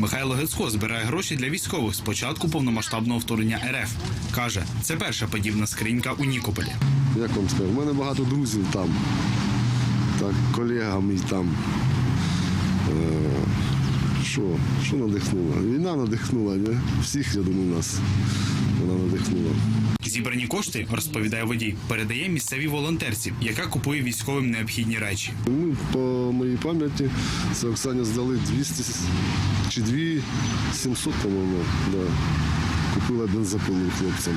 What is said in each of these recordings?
Михайло Гецько збирає гроші для військових з початку повномасштабного вторгнення РФ. Каже, це перша подібна скринька у Нікополі. Як вам сказати, у мене багато друзів там, так, колегам і там. Е, Що, що надихнуло? Війна надихнула, не? Всіх, я думаю, нас вона надихнула. Зібрані кошти, розповідає водій, передає місцевій волонтерці, яка купує військовим необхідні речі. Ми по моїй пам'яті це Оксані здали 200 чи 2 700, по-моєму, да. Купила бензопилу хлопцям.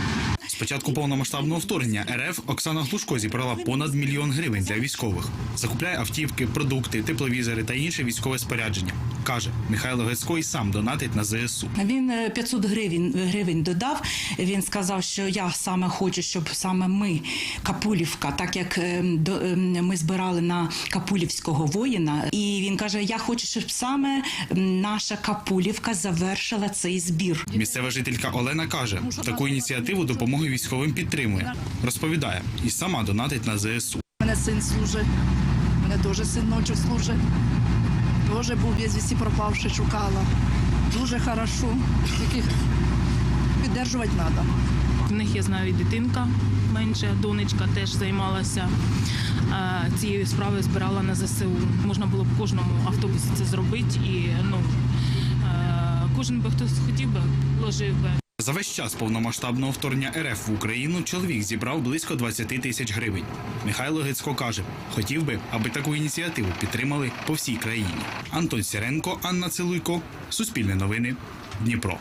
З початку повномасштабного вторгнення РФ Оксана Глушко зібрала понад мільйон гривень для військових. Закупляє автівки, продукти, тепловізори та інше військове спорядження. Каже, Михайло Гецько і сам донатить на ЗСУ. Він е, 500 гривень, гривень додав. Він сказав, що я саме хочу, щоб саме ми, Капулівка, так як е, до- е, ми збирали на Капулівського воїна, і він каже: Я хочу, щоб саме наша Капулівка завершила цей збір. Місцева жителька Олена каже, таку ініціативу допомоги військовим підтримує. Розповідає, і сама донатить на ЗСУ. У мене син служить, у мене теж синочок служить. Теж був безвісті пропавший, шукала. Дуже хорошо, Таких підтримувати треба. В них я знаю і дитинка менша, донечка теж займалася цією справою, збирала на ЗСУ. Можна було б кожному автобусі це зробити, і ну кожен би хтось хотів би, вложив би. За весь час повномасштабного вторгнення РФ в Україну чоловік зібрав близько 20 тисяч гривень. Михайло Гецько каже, хотів би, аби таку ініціативу підтримали по всій країні. Антон Сіренко, Анна Целуйко, Суспільне новини, Дніпро.